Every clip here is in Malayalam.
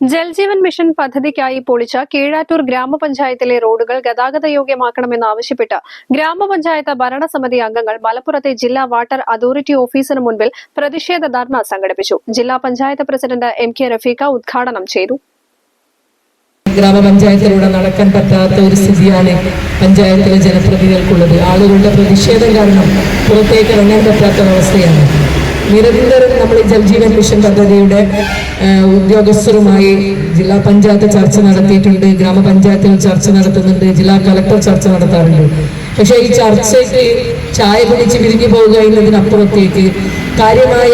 ജൽജീവൻ മിഷൻ പദ്ധതിക്കായി പൊളിച്ച കീഴാറ്റൂർ ഗ്രാമപഞ്ചായത്തിലെ റോഡുകൾ ഗതാഗത യോഗ്യമാക്കണമെന്നാവശ്യപ്പെട്ട് ഗ്രാമപഞ്ചായത്ത് ഭരണസമിതി അംഗങ്ങൾ മലപ്പുറത്തെ ജില്ലാ വാട്ടർ അതോറിറ്റി ഓഫീസിന് മുൻപിൽ പ്രതിഷേധ ധർണ സംഘടിപ്പിച്ചു. ജില്ലാ panchayat president M K Rafeeqa ഉദ്ഘാടനം ചെയ്തു. ഗ്രാമപഞ്ചായത്തിലൂടെ നടക്കാൻ പറ്റാത്ത ഒരു സ്ഥിതിയാണ് പഞ്ചായത്തിലെ ജനപ്രതിനിധികൾക്കുള്ളത്. ആളുകളുടെ പ്രതിഷേധം കാരണം പുറത്തേക്ക് ഇറങ്ങാൻ പറ്റാത്ത അവസ്ഥയാണ്. നിരന്തരം നമ്മൾ ജൽജീവൻ മിഷൻ പദ്ധതിയുടെ ഉദ്യോഗസ്ഥരുമായി ജില്ലാ പഞ്ചായത്ത് ചർച്ച നടത്തിയിട്ടുണ്ട് ഗ്രാമപഞ്ചായത്തിൽ ചർച്ച നടത്തുന്നുണ്ട് ജില്ലാ കളക്ടർ ചർച്ച നടത്താറുണ്ട്. പക്ഷേ ഈ ചർച്ചയ്ക്ക് ചായ പിടിച്ച് പിരിഞ്ഞു പോവുക എന്നതിനപ്പുറത്തേക്ക് കാര്യമായ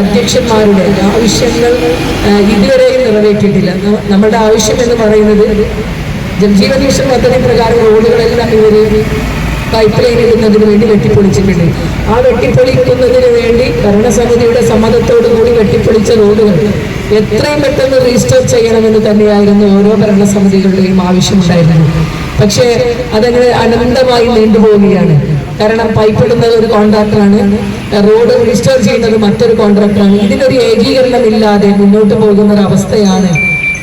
അധ്യക്ഷന്മാരുടെ ആവശ്യങ്ങൾ ഇതുവരെയും നിറവേറ്റിയിട്ടില്ല. നമ്മുടെ ആവശ്യം എന്ന് പറയുന്നത് ജൽജീവൻ മിഷൻ പദ്ധതി പ്രകാരം റോഡുകളെല്ലാം ഇവർ പൈപ്പ് ലൈൻ ഇടുന്നതിന് വേണ്ടി വെട്ടിപ്പൊളിച്ചിട്ടുണ്ട്. ആ വെട്ടിപ്പൊളിക്കുന്നതിന് വേണ്ടി ഭരണസമിതിയുടെ സമ്മതത്തോടു കൂടി വെട്ടിപ്പൊളിച്ച റോഡുകൾ എത്രയും പെട്ടെന്ന് രജിസ്റ്റർ ചെയ്യണമെന്ന് തന്നെയായിരുന്നു ഓരോ ഭരണസമിതികളുടെയും ആവശ്യമുണ്ടായിരുന്നത്. പക്ഷേ അതങ്ങനെ അനന്തമായി നീണ്ടുപോവുകയാണ് കാരണം പൈപ്പ് ഇടുന്നത് ഒരു കോൺട്രാക്ടറാണ്. റോഡ് രജിസ്റ്റർ ചെയ്യുന്നത് മറ്റൊരു കോൺട്രാക്ടറാണ്. ഇതിനൊരു ഏകീകരണം ഇല്ലാതെ മുന്നോട്ട് പോകുന്ന ഒരു അവസ്ഥയാണ്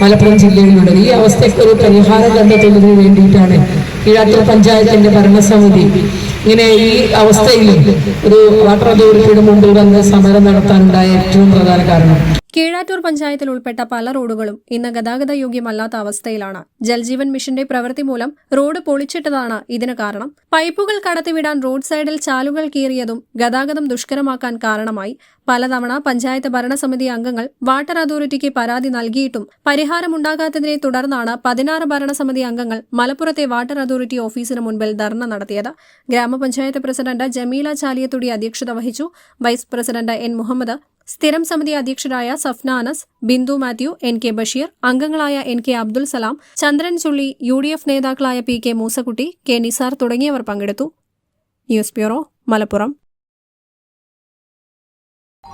മലപ്പുറം ജില്ലയിലുള്ളത്. ഈ അവസ്ഥയ്ക്ക് ഒരു പരിഹാരം കണ്ടെത്തുന്നതിന് വേണ്ടിയിട്ടാണ് കീഴാറ്റൂർ പഞ്ചായത്തിന്റെ ഭരണസമിതി. ഇങ്ങനെ ഈ അവസ്ഥയിൽ ഒരു വാട്ടർ അതോറിറ്റിയുടെ മുമ്പിൽ വന്ന് സമരം നടത്താനുണ്ടായ ഏറ്റവും പ്രധാന കാരണം. കീഴാറ്റൂർ പഞ്ചായത്തിൽ ഉൾപ്പെട്ട പല റോഡുകളും ഇന്ന് ഗതാഗത യോഗ്യമല്ലാത്ത അവസ്ഥയിലാണ്. ജൽജീവൻ മിഷന്റെ പ്രവൃത്തി മൂലം റോഡ് പൊളിച്ചിട്ടതാണ് ഇതിന് കാരണം. പൈപ്പുകൾ കടത്തിവിടാൻ റോഡ് സൈഡിൽ ചാലുകൾ കീറിയതും ഗതാഗതം ദുഷ്കരമാക്കാൻ കാരണമായി. പലതവണ പഞ്ചായത്ത് ഭരണസമിതി അംഗങ്ങൾ വാട്ടർ അതോറിറ്റിക്ക് പരാതി നൽകിയിട്ടും പരിഹാരമുണ്ടാകാത്തതിനെ തുടർന്നാണ് പതിനാറ് ഭരണസമിതി അംഗങ്ങൾ മലപ്പുറത്തെ വാട്ടർ അതോറിറ്റി ഓഫീസിന് മുൻപിൽ ധർണ നടത്തിയത്. ഗ്രാമപഞ്ചായത്ത് പ്രസിഡന്റ് ജമീല ചാലിയത്തുടി അധ്യക്ഷത വഹിച്ചു. വൈസ് പ്രസിഡന്റ് എൻ മുഹമ്മദ് സ്ഥിരം സമിതി അധ്യക്ഷരായ സഫ്ന അനസ് ബിന്ദു മാത്യു എൻ കെ ബഷീർ അംഗങ്ങളായ N K Abdul Salam Chandran Chulli U D F നേതാക്കളായ P K Moosakutty K Nisar തുടങ്ങിയവർ പങ്കെടുത്തു. News bureau Malappuram.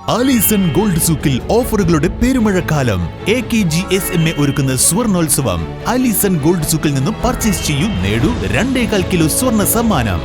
Alison gold സൂക്കിൽ ഓഫറുകളുടെ പെരുമഴക്കാലം. A K G S M A ഒരുക്കുന്ന സ്വർണോത്സവം. ആലീസൺ ഗോൾഡ് സൂക്കിൽ നിന്നും പർച്ചേസ് ചെയ്യൂ നേടൂ രണ്ടേകാൽ കിലോ സ്വർണ സമ്മാനം.